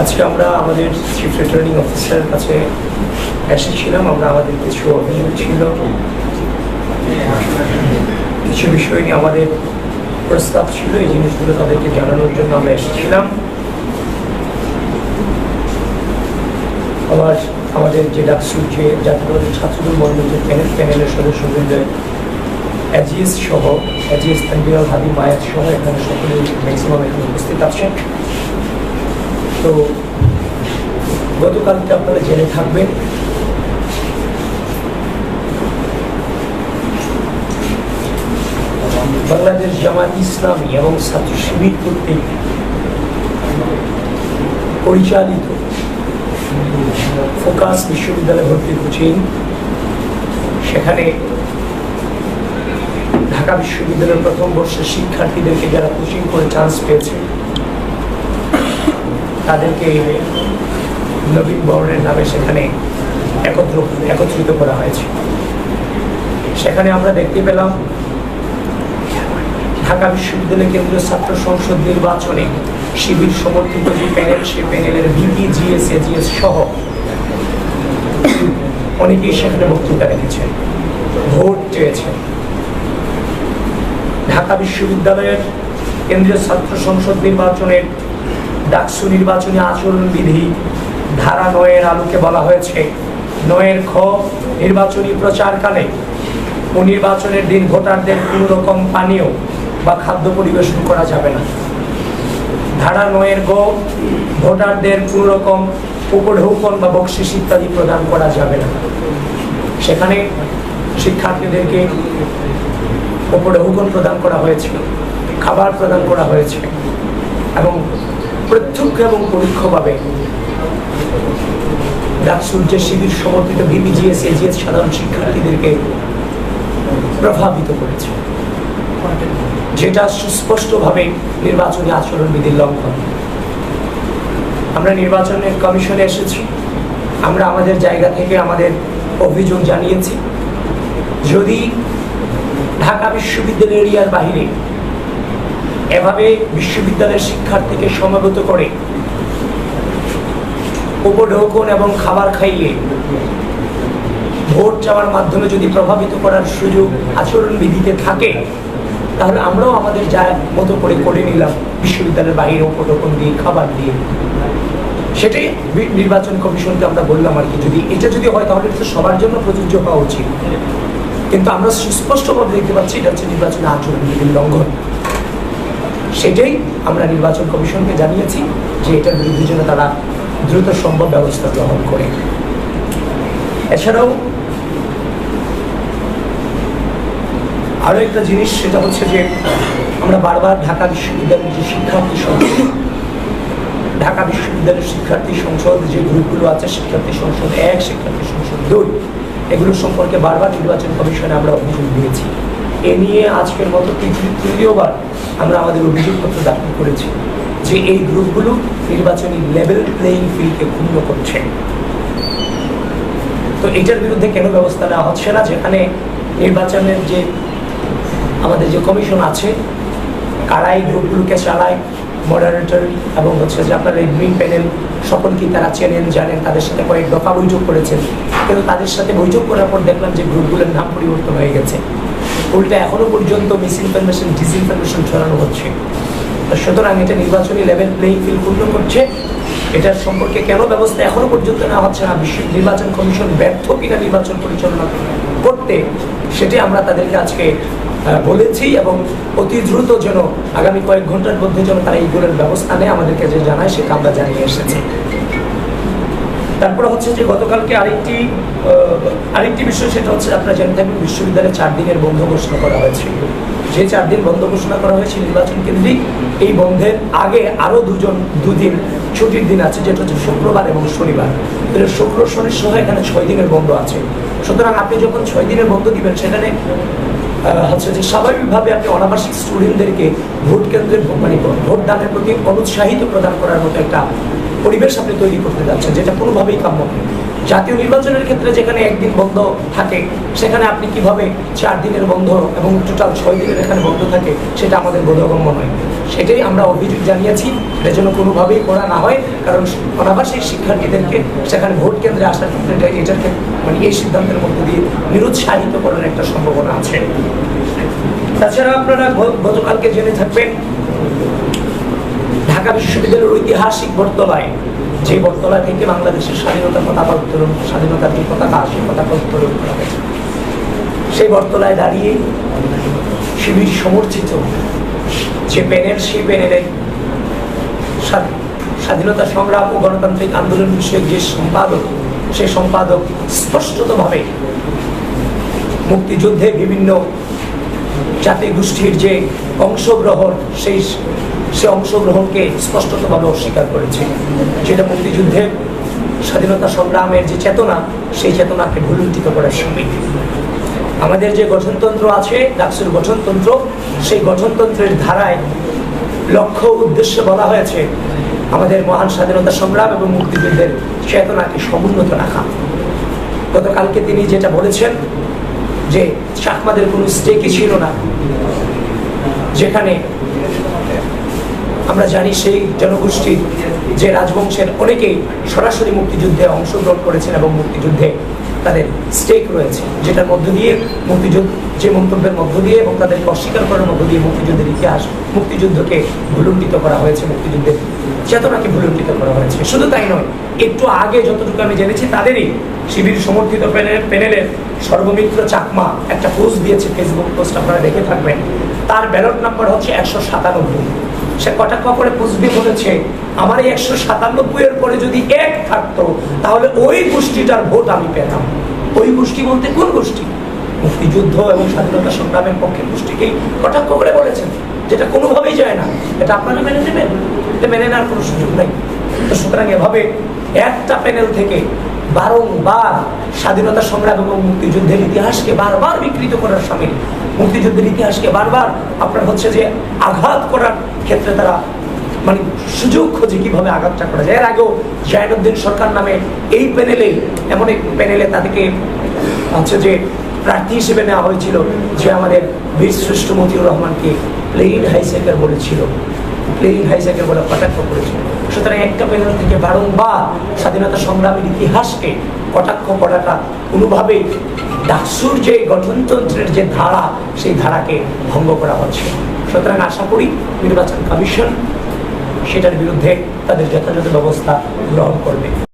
আজকে আমরা আমাদের চিফ রিটার্নিং অফিসারের কাছে এসেছিলাম আমরা আমাদের কিছু অভিযোগ ছিল। কিছু বিষয় নিয়ে আমাদের প্রস্তাব ছিল, এই জিনিসগুলো তাদেরকে জানানোর জন্য আমরা এসেছিলাম আবার আমাদের যে ডাকসুর, যে জাতীয় ছাত্রদল মন্ডল যে প্যানেল প্যানেলের সদস্যবৃন্দ অ্যাজিএস সহ অ্যাজিএস তানবিরাল হাদি মায়াত সহ এখানে সকলে ম্যাক্সিমাম এখানে উপস্থিত আছেন। তো গতকালকে আপনারা জেনে থাকবেন। বাংলাদেশ জামাত ইসলামী এবং ছাত্র শিবির কর্তৃক পরিচালিত ফোকাস বিশ্ববিদ্যালয় ভর্তি কোচিং। সেখানে ঢাকা বিশ্ববিদ্যালয়ের প্রথম বর্ষের শিক্ষার্থীদেরকে যারা কোচিং করে চান্স পেয়েছে তাদেরকে নবীন বরণের নামে সেখানে একত্র একত্রিত করা হয়েছে। সেখানে আমরা দেখতে পেলাম, ঢাকা বিশ্ববিদ্যালয় কেন্দ্রীয় ছাত্র সংসদ নির্বাচনে শিবির সমর্থিত যে প্যানেল, সেই প্যানেলের ভিপি, জিএস, এজিএস সহ অনেকেই সেখানে বক্তৃতা রেখেছেন, ভোট চেয়েছেন। ঢাকা বিশ্ববিদ্যালয়ের কেন্দ্রীয় ছাত্র সংসদ নির্বাচনের ডাকসু নির্বাচনী আচরণবিধি ধারা নয়ের আলোকে বলা হয়েছে। নয়ের খ, নির্বাচনী প্রচারকালে ও নির্বাচনের দিন ভোটারদের কোনো রকম পানীয় বা খাদ্য পরিবেশন করা যাবে না। ধারা নয়ের গ, ভোটারদের কোনো রকম উপঢৌকন বা বকশিস ইত্যাদি প্রদান করা যাবে না। সেখানে শিক্ষার্থীদেরকে উপঢৌকন প্রদান করা হয়েছিল খাবার প্রদান করা হয়েছে এবং প্রত্যক্ষ এবং পরোক্ষভাবে ডাকসুর্যে শিবির সমর্থিত বিপিজিএস এজিএস সাধারণ শিক্ষার্থীদেরকে প্রভাবিত করেছে। যেটা সুস্পষ্টভাবে নির্বাচনী আচরণবিধির লঙ্ঘন। আমরা নির্বাচনের কমিশনে এসেছি। আমরা আমাদের জায়গা থেকে আমাদের অভিযোগ জানিয়েছি। যদি ঢাকা বিশ্ববিদ্যালয় এরিয়ার বাহিরে এভাবে বিশ্ববিদ্যালয়ের শিক্ষার্থীকে সমাগত করে, উপঢৌকন এবং খাবার খাইয়ে ভোট চাওয়ার মাধ্যমে যদি প্রভাবিত করার সুযোগ আচরণবিধিতে থাকে, তাহলে আমরাও আমাদের যা মতো করে করে নিলাম, বিশ্ববিদ্যালয়ের বাইরে উপঢৌকন দিয়ে, খাবার দিয়ে। সেটাই নির্বাচন কমিশনকে আমরা বললাম আর কি, যদি এটা যদি হয় তাহলে এটা সবার জন্য প্রযোজ্য হওয়া উচিত। কিন্তু আমরা সুস্পষ্টভাবে দেখতে পাচ্ছি এটা হচ্ছে নির্বাচন আচরণবিধির লঙ্ঘন। সেটাই আমরা নির্বাচন কমিশনকে জানিয়েছি যে এটার বিরুদ্ধে যেন তারা দ্রুত সম্ভব ব্যবস্থা গ্রহণ করে। এছাড়াও আরও একটা জিনিস, সেটা হচ্ছে যে আমরা বারবার ঢাকা বিশ্ববিদ্যালয়ের যে শিক্ষার্থী সংসদ ঢাকা বিশ্ববিদ্যালয়ের শিক্ষার্থী সংসদ যে গ্রুপগুলো আছে, শিক্ষার্থী সংসদ এক, শিক্ষার্থী সংসদ দুই, এগুলো সম্পর্কে বারবার নির্বাচন কমিশনে আমরা অভিযোগ দিয়েছি। এ নিয়ে আজকের মতো তৃতীয়বার আমরা আমাদের অভিযোগপত্র দাখিল করেছি যে এই গ্রুপগুলো নির্বাচনী লেভেল প্লেইং ফিল্ডকে ক্ষুণ্ণ করছে। তো এটার বিরুদ্ধে কেন ব্যবস্থা নেওয়া হচ্ছে না? যেখানে নির্বাচনের যে আমাদের যে কমিশন আছে, কারা এই গ্রুপগুলোকে চালায় মডারেটর এবং হচ্ছে যে আপনার এই গ্রিন প্যানেল সকলকেই তারা চেনেন, জানেন, তাদের সাথে কয়েক দফা বৈঠক করেছেন। কিন্তু তাদের সাথে বৈঠক করার পর দেখলাম যে গ্রুপগুলোর নাম পরিবর্তন হয়ে গেছে। উল্টা এখনও পর্যন্ত মিস ইনফরমেশন ডিসইনফরমেশন ছড়ানো হচ্ছে। সুতরাং এটা নির্বাচনী লেভেল প্লেইং ফিল্ড পূর্ণ করছে। এটার সম্পর্কে কেন ব্যবস্থা এখনও পর্যন্ত নেওয়া হচ্ছে না? বিশ্ব নির্বাচন কমিশন ব্যর্থ কিনা নির্বাচন পরিচালনা করতে, সেটি আমরা তাদেরকে আজকে বলেছি এবং অতি দ্রুত যেন আগামী কয়েক ঘণ্টার মধ্যে যেন তারা এইগুলোর ব্যবস্থা নেয়, আমাদেরকে যে জানায় সেটা আমরা জানিয়ে এসেছি। তারপরে হচ্ছে যে গতকালকে আরেকটি আরেকটি বিষয়, সেটা হচ্ছে আপনারা জেনে থাকবেন বিশ্ববিদ্যালয়ে চার দিনের বন্ধ ঘোষণা করা হয়েছে। যে চার দিন বন্ধ ঘোষণা করা হয়েছে নির্বাচন কেন্দ্রিক এই বন্ধের আগে আরও দুজন, দুদিন ছুটির দিন আছে, যেটা হচ্ছে শুক্রবার এবং শনিবার। শুক্র, শনি সহ এখানে ছয় দিনের বন্ধ আছে। সুতরাং আপনি যখন ছয় দিনের বন্ধ দিবেন, সেখানে হচ্ছে যে স্বাভাবিকভাবে আপনি অনাবাসিক স্টুডেন্টদেরকে ভোট কেন্দ্রে মানে ভোট দানের প্রতি অনুৎসাহিত প্রদান করার মতো একটা পরিবেশ আপনি তৈরি করতে যাচ্ছেন, যেটা কোনোভাবেই কাম্য নয়। জাতীয় নির্বাচনের ক্ষেত্রে যেখানে একদিন বন্ধ থাকে, সেখানে আপনি কীভাবে চার দিনের বন্ধ এবং টোটাল ছয় দিনের এখানে বন্ধ থাকে, সেটা আমাদের বোধগম্য নয় সেটাই আমরা অভিযোগ জানিয়েছি এটার জন্য কোনোভাবেই করা না হয়, কারণ অনাবাসিক শিক্ষার্থীদেরকে সেখানে ভোট কেন্দ্রে আসার ক্ষেত্রে এটা- এটাকে মানে এই সিদ্ধান্তের মধ্যে দিয়ে নিরুৎসাহিত করার একটা সম্ভাবনা আছে তাছাড়া আপনারা গতকালকে জেনে থাকবেন ঢাকা বিশ্ববিদ্যালয়ের ঐতিহাসিক বটতলায়, যে বটতলা থেকে বাংলাদেশের স্বাধীনতা পতাকা উত্তোলন, স্বাধীনতা যে পতাকা, সেই পতাকা উত্তোলন করা হয়েছে। সেই বটতলায় দাঁড়িয়ে শিবির সমর্থিত যে প্যানেল, সেই প্যানেলে স্বাধীনতা সংগ্রাম ও গণতান্ত্রিক আন্দোলন বিষয়ক যে সম্পাদক, সেই সম্পাদক স্পষ্টতভাবে মুক্তিযুদ্ধে বিভিন্ন জাতি গোষ্ঠীর যে অংশগ্রহণ, সেই সে অংশগ্রহণকে স্পষ্টতভাবে অস্বীকার করেছে। যেটা মুক্তিযুদ্ধের স্বাধীনতা সংগ্রামের যে চেতনা, সেই চেতনাকে ভুলুণ্ঠিত করার সময় আমাদের যে গঠনতন্ত্র আছে, ডাকসুর গঠনতন্ত্র, সেই গঠনতন্ত্রের ধারায় লক্ষ্য উদ্দেশ্যে বলা হয়েছে আমাদের মহান স্বাধীনতা সংগ্রাম এবং মুক্তিযুদ্ধের চেতনাকে সমুন্নত রাখা। গতকালকে তিনি যেটা বলেছেন যে চাকমাদের কোনো স্টেকই ছিল না, যেখানে আমরা জানি সেই জনগোষ্ঠী যে রাজবংশের অনেকেই সরাসরি মুক্তিযুদ্ধে অংশগ্রহণ করেছেন এবং মুক্তিযুদ্ধে তাদের স্টেক রয়েছে। যেটার মধ্য দিয়ে মুক্তিযুদ্ধ, যে মন্তব্যের মধ্য দিয়ে এবং তাদেরকে অস্বীকার করার মধ্য দিয়ে মুক্তিযুদ্ধের ইতিহাস, মুক্তিযুদ্ধকে ভুলুণ্ঠিত করা হয়েছে, মুক্তিযুদ্ধের চেতনাকে ভুলুণ্ঠিত করা হয়েছে। শুধু তাই নয়, একটু আগে যতটুকু আমি জেনেছি তাদেরই শিবির সমর্থিত প্যানেল, প্যানেলের সর্বমিত্র চাকমা একটা পোস্ট দিয়েছে ফেসবুক পোস্ট আপনারা দেখে থাকবেন। তার ব্যালট নাম্বার হচ্ছে একশো সাতানব্বই। সে কটাক্ষ করে পুষবি বলেছে, আমার একশো সাতানব্বই এর পরে যদি এক থাকতো, তাহলে ওই গোষ্ঠীটার ভোট আমি পেতাম। ওই গোষ্ঠী বলতে কোন গোষ্ঠী? মুক্তিযুদ্ধ এবং স্বাধীনতা সংগ্রামের পক্ষে গোষ্ঠীকেই কটাক্ষ করে বলেছেন যেটা কোনোভাবেই যায় না। এটা আপনারা মেনে নেবেন? এটা মেনে নেওয়ার কোনো সুযোগ নেই। তো সুতরাং এভাবে একটা প্যানেল থেকে বারংবার স্বাধীনতা সংগ্রাম এবং মুক্তিযুদ্ধের ইতিহাসকে বারবার বিকৃত করার সামিল। মুক্তিযুদ্ধের ইতিহাসকে বারবার আপনার হচ্ছে যে আঘাত করার ক্ষেত্রে তারা মানে সুযোগ খোঁজে কীভাবে আঘাতটা করা যায়। এর আগেও জায়নুদ্দিন সরকার নামে এই প্যানেলে, এমন এক প্যানেলে তাদেরকে হচ্ছে যে প্রার্থী হিসেবে নেওয়া হয়েছিল, যে আমাদের বীর শ্রেষ্ঠ মতিউর রহমানকে প্লেইন হাইসেকার বলেছিল। প্লেইন হাইজ্যাকের বলে কটাক্ষ করেছিল। সুতরাং একটা প্যানেল থেকে বারংবার স্বাধীনতা সংগ্রামের ইতিহাসকে কটাক্ষ করাটা কোনোভাবে ডাকসুর যে গঠনতন্ত্রের যে ধারা, সেই ধারাকে ভঙ্গ করা হচ্ছে। সুতরাং আশা করি নির্বাচন কমিশন সেটার বিরুদ্ধে তাদের যথাযথ ব্যবস্থা গ্রহণ করবে।